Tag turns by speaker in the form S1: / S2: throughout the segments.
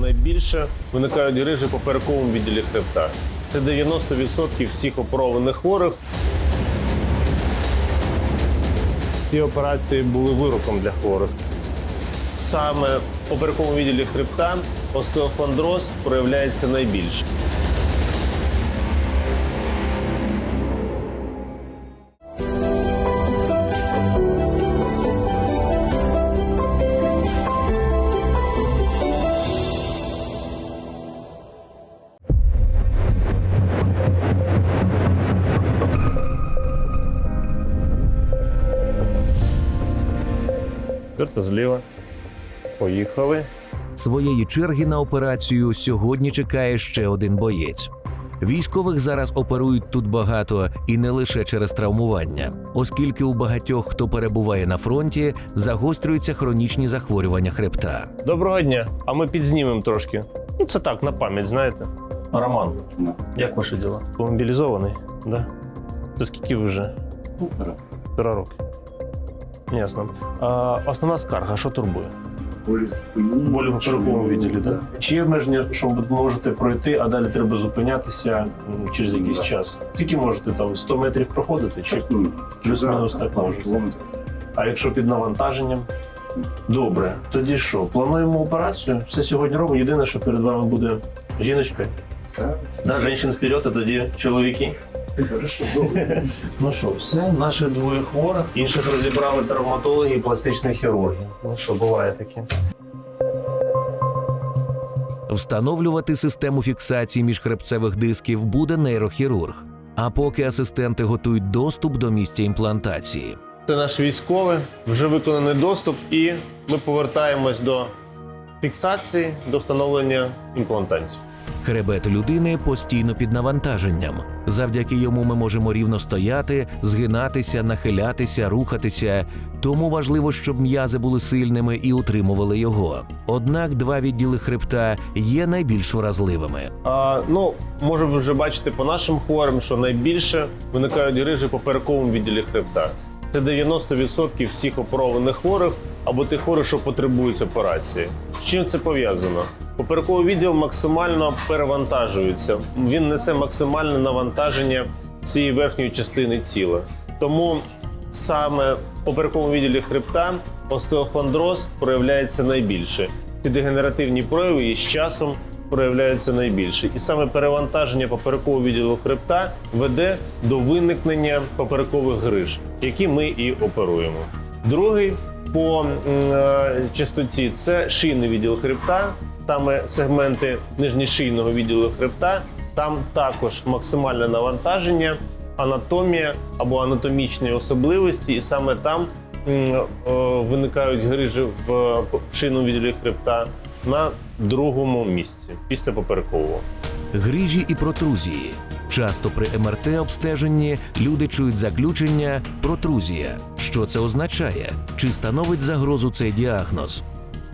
S1: найбільше виникають грижі в поперековому відділі хребта. Це 90% всіх оперованих хворих. Ці операції були вироком для хворих. Саме в поперековому відділі хребта остеохондроз проявляється найбільше. Зліва. Поїхали.
S2: Своєї черги на операцію сьогодні чекає ще один боєць. Військових зараз оперують тут багато і не лише через травмування, оскільки у багатьох, хто перебуває на фронті, загострюються хронічні захворювання хребта.
S1: Доброго дня. А ми підзнімемо трошки. Ну, це так, на пам'ять, знаєте. Роман, як ваші діла? Ви мобілізований? Да? Це скільки ви вже? Півтора роки. Ясно. А, основна скарга, що турбує?
S3: Болі в спині.
S1: Болі в поперековому відділі, так? Да? Чи є обмеження, що ви можете пройти, а далі треба зупинятися через якийсь час? Скільки можете там 100 метрів проходити? Чи
S3: Ну,
S1: плюс-мінус так можете? А якщо під навантаженням? Добре, тоді що? Плануємо операцію. Все сьогодні робимо. Єдине, що перед вами буде жіночка.
S3: Так.
S1: Да, женщин вперед, а тоді чоловіки. Ну що, все, наші двоє хворих. Інших розібрали травматологи і пластичні хірурги. Ну що, буває таке.
S2: Встановлювати систему фіксації міжхребцевих дисків буде нейрохірург. А поки асистенти готують доступ до місця імплантації.
S1: Це наш військовий, вже виконаний доступ, і ми повертаємось до фіксації, до встановлення імплантантів.
S2: Хребет людини постійно під навантаженням. Завдяки йому ми можемо рівно стояти, згинатися, нахилятися, рухатися. Тому важливо, щоб м'язи були сильними і утримували його. Однак два відділи хребта є найбільш вразливими.
S1: А, ну, може, вже бачите по нашим хворим, що найбільше виникають грижі в поперековому відділі хребта. Це 90% всіх оперованих хворих або тих хворих, що потребують операції. З чим це пов'язано? Поперековий відділ максимально перевантажується. Він несе максимальне навантаження всієї верхньої частини тіла. Тому саме в поперековому відділі хребта остеохондроз проявляється найбільше. Ці дегенеративні прояви і з часом проявляються найбільше. І саме перевантаження поперекового відділу хребта веде до виникнення поперекових гриж, які ми і оперуємо. Другий по е, частоті це шийний відділ хребта, саме сегменти нижньошийного відділу хребта. Там також максимальне навантаження, анатомія або анатомічні особливості, і саме там е, виникають грижі в шийному відділі хребта на другому місці після поперекового.
S2: Грижі і протрузії. Часто при МРТ обстеженні люди чують заключення протрузія. Що це означає? Чи становить загрозу цей діагноз?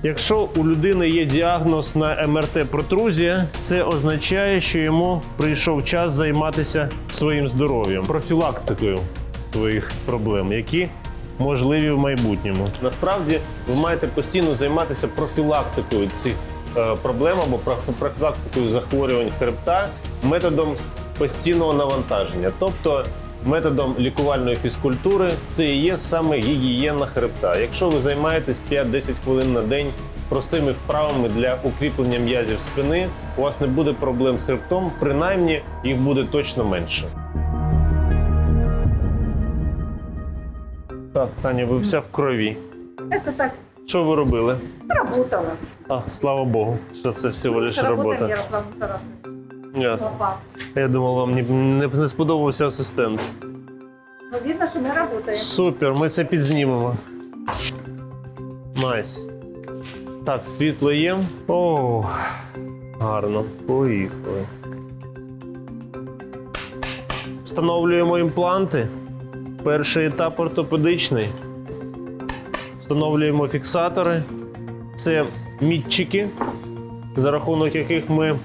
S1: Якщо у людини є діагноз на МРТ протрузія, це означає, що йому прийшов час займатися своїм здоров'ям, профілактикою своїх проблем, які можливі в майбутньому. Насправді ви маєте постійно займатися профілактикою цих е, проблем або про- профілактикою захворювань хребта методом постійного навантаження, тобто методом лікувальної фізкультури, це і є саме гігієна хребта. Якщо ви займаєтесь 5-10 хвилин на день простими вправами для укріплення м'язів спини, у вас не буде проблем з хребтом, принаймні їх буде точно менше. Так, Таня, ви вся в крові.
S4: Это так,
S1: Що ви робили?
S4: работала.
S1: А, слава Богу, що це всього лише робота.
S4: Ярослав Тарасович.
S1: Ясно. Я думав, вам не, не, не сподобався асистент.
S4: Ну, видно, что мы работаем.
S1: Супер, ми це підзнімемо. Найс. Так, світло є. О, гарно. Поїхали. Встановлюємо імпланти. Перший етап ортопедичний. Встановлюємо фіксатори. Це мітчики, за рахунок яких ми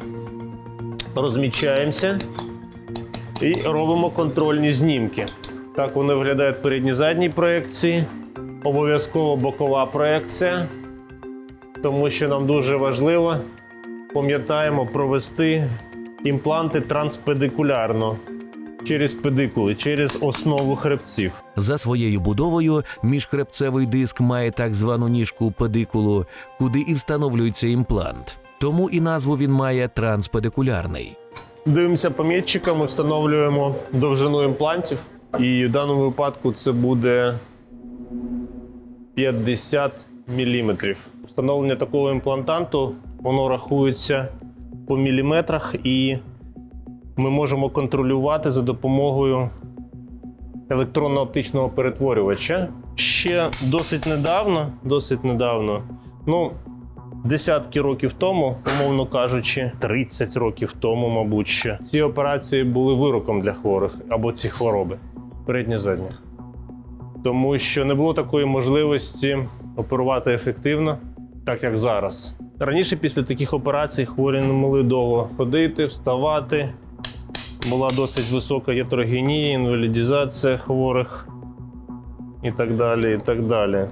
S1: розмічаємося і робимо контрольні знімки. Так вони виглядають в передній задній проєкції. Обов'язково бокова проєкція, тому що нам дуже важливо пам'ятаємо провести імпланти транспедикулярно через педикули, через основу хребців.
S2: За своєю будовою міжхребцевий диск має так звану ніжку педикулу, куди і встановлюється імплант. Тому і назву він має транспедикулярний.
S1: Дивимося по м'ятчикам, ми встановлюємо довжину імплантів. І в даному випадку це буде 50 мм. Встановлення такого імплантанту воно рахується по міліметрах, і ми можемо контролювати за допомогою електронно-оптичного перетворювача. Ще досить недавно, досить недавно, ну, десятки років тому, умовно кажучи, 30 років тому, мабуть, ще ці операції були вироком для хворих або ці хвороби передні задні. Тому що не було такої можливості оперувати ефективно, так як зараз. Раніше після таких операцій хворі не могли довго ходити, вставати. Була досить висока ятрогенія, інвалідізація хворих і так далі. І так далі.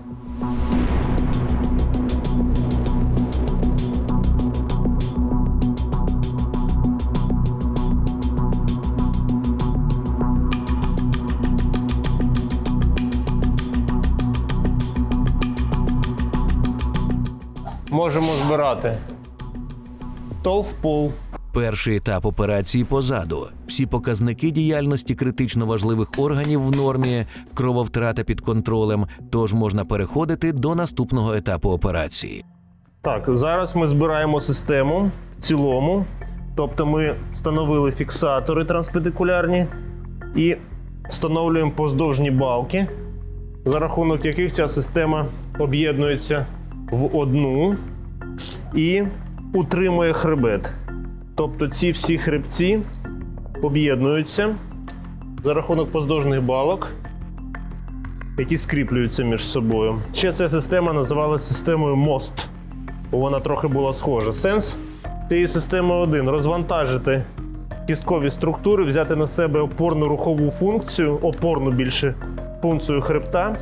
S1: Можемо збирати стол в пол.
S2: Перший етап операції позаду. Всі показники діяльності критично важливих органів в нормі, крововтрата під контролем, тож можна переходити до наступного етапу операції.
S1: Так, зараз ми збираємо систему в цілому. Тобто ми встановили фіксатори транспедикулярні і встановлюємо поздовжні балки, за рахунок яких ця система об'єднується в одну і утримує хребет. Тобто ці всі хребці об'єднуються за рахунок поздовжних балок, які скріплюються між собою. Ще ця система називалася системою мост вона трохи була схожа. Сенс цієї системи один розвантажити кісткові структури, взяти на себе опорну рухову функцію, опорну більше функцію хребта,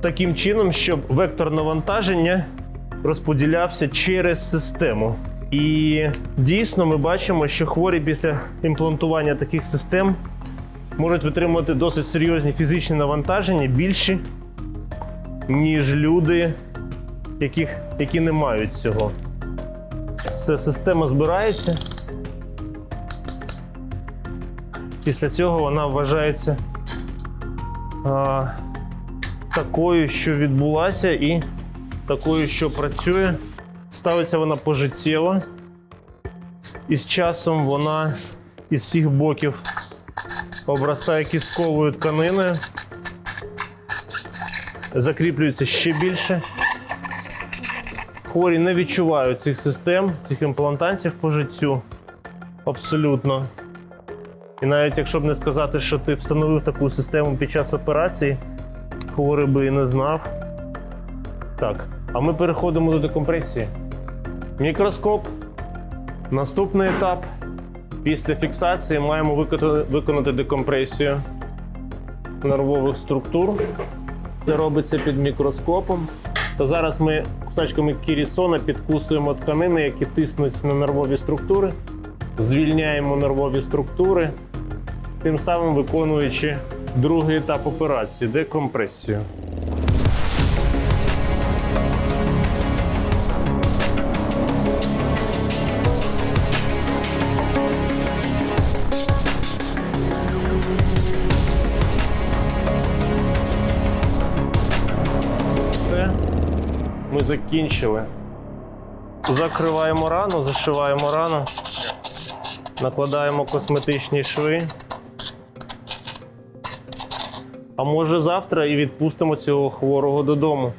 S1: таким чином, щоб вектор навантаження розподілявся через систему. І дійсно ми бачимо, що хворі після імплантування таких систем можуть витримувати досить серйозні фізичні навантаження більші, ніж люди, яких, які не мають цього. Ця система збирається. Після цього вона вважається а, такою, що відбулася, і такою, що працює. Ставиться вона пожиттєво. І з часом вона із всіх боків обростає кістковою тканиною, закріплюється ще більше. Хворі не відчувають цих систем, цих імплантантів по життю. Абсолютно. І навіть якщо б не сказати, що ти встановив таку систему під час операції, хворий би і не знав. Так, а ми переходимо до декомпресії. Мікроскоп. Наступний етап. Після фіксації маємо виконати, декомпресію нервових структур. Це робиться під мікроскопом. То зараз ми кусачками кірісона підкусуємо тканини, які тиснуть на нервові структури, звільняємо нервові структури, тим самим виконуючи другий етап операції декомпресію. Ми закінчили. Закриваємо рану, зашиваємо рану, накладаємо косметичні шви. А може завтра і відпустимо цього хворого додому.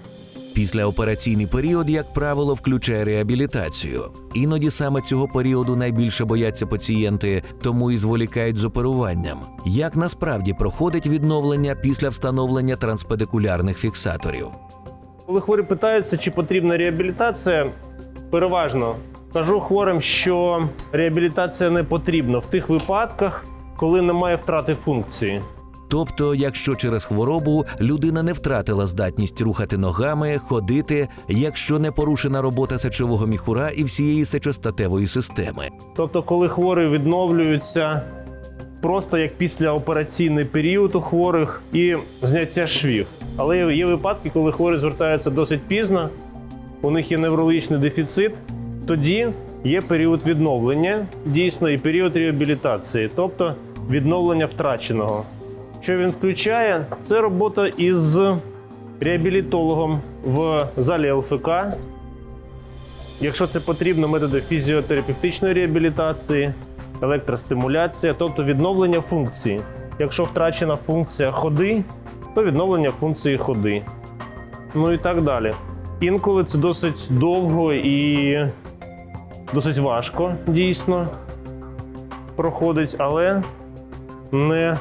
S2: Післяопераційний період, як правило, включає реабілітацію. Іноді саме цього періоду найбільше бояться пацієнти, тому і зволікають з оперуванням. Як насправді проходить відновлення після встановлення транспедикулярних фіксаторів?
S1: Коли хворі питаються, чи потрібна реабілітація, переважно кажу хворим, що реабілітація не потрібна в тих випадках, коли немає втрати функції.
S2: Тобто, якщо через хворобу людина не втратила здатність рухати ногами, ходити, якщо не порушена робота сечового міхура і всієї сечостатевої системи.
S1: Тобто, коли хворі відновлюються просто як післяопераційний період у хворих і зняття швів. Але є- випадки, коли хворі звертаються досить пізно, у них є неврологічний дефіцит, тоді є період відновлення, дійсно, і період реабілітації, тобто відновлення втраченого. Що він включає? Це робота із реабілітологом в залі ЛФК, Якщо це потрібно, методи фізіотерапевтичної реабілітації, електростимуляція, тобто відновлення функції. Якщо втрачена функція ходи, то відновлення функції ходи. Ну і так далі. Інколи це досить довго і досить важко дійсно проходить, але не,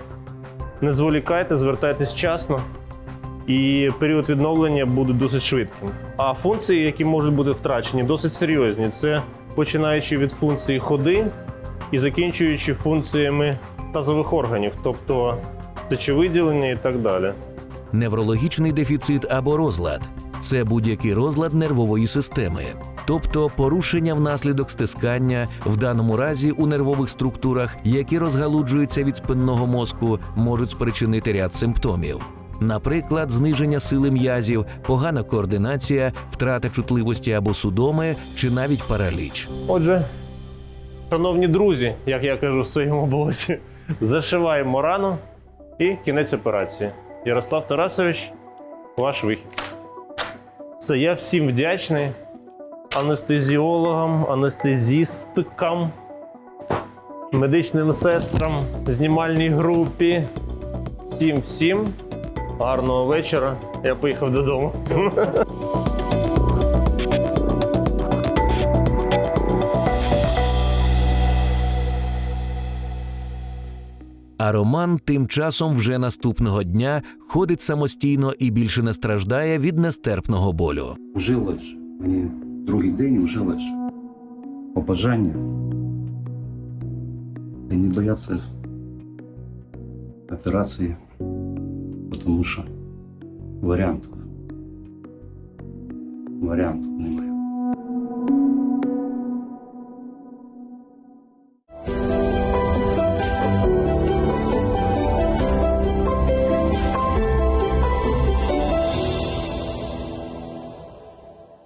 S1: не зволікайте, звертайтесь вчасно і період відновлення буде досить швидким. А функції, які можуть бути втрачені, досить серйозні. Це починаючи від функції ходи і закінчуючи функціями тазових органів, тобто сечовиділення і так далі.
S2: Неврологічний дефіцит або розлад це будь-який розлад нервової системи, тобто порушення внаслідок стискання, в даному разі у нервових структурах, які розгалуджуються від спинного мозку, можуть спричинити ряд симптомів. Наприклад, зниження сили м'язів, погана координація, втрата чутливості або судоми чи навіть параліч.
S1: Отже, шановні друзі, як я кажу в своєму блоці, зашиваємо рану і кінець операції. Ярослав Тарасович, ваш вихід. Все, я всім вдячний анестезіологам, анестезістикам, медичним сестрам, знімальній групі. Всім всім. Гарного вечора. Я поїхав додому.
S2: А Роман тим часом вже наступного дня ходить самостійно і більше не страждає від нестерпного болю.
S3: Вже легше. Мені другий день вже легше. Побажання. І не бояться операції, тому що варіантів. Варіантів немає.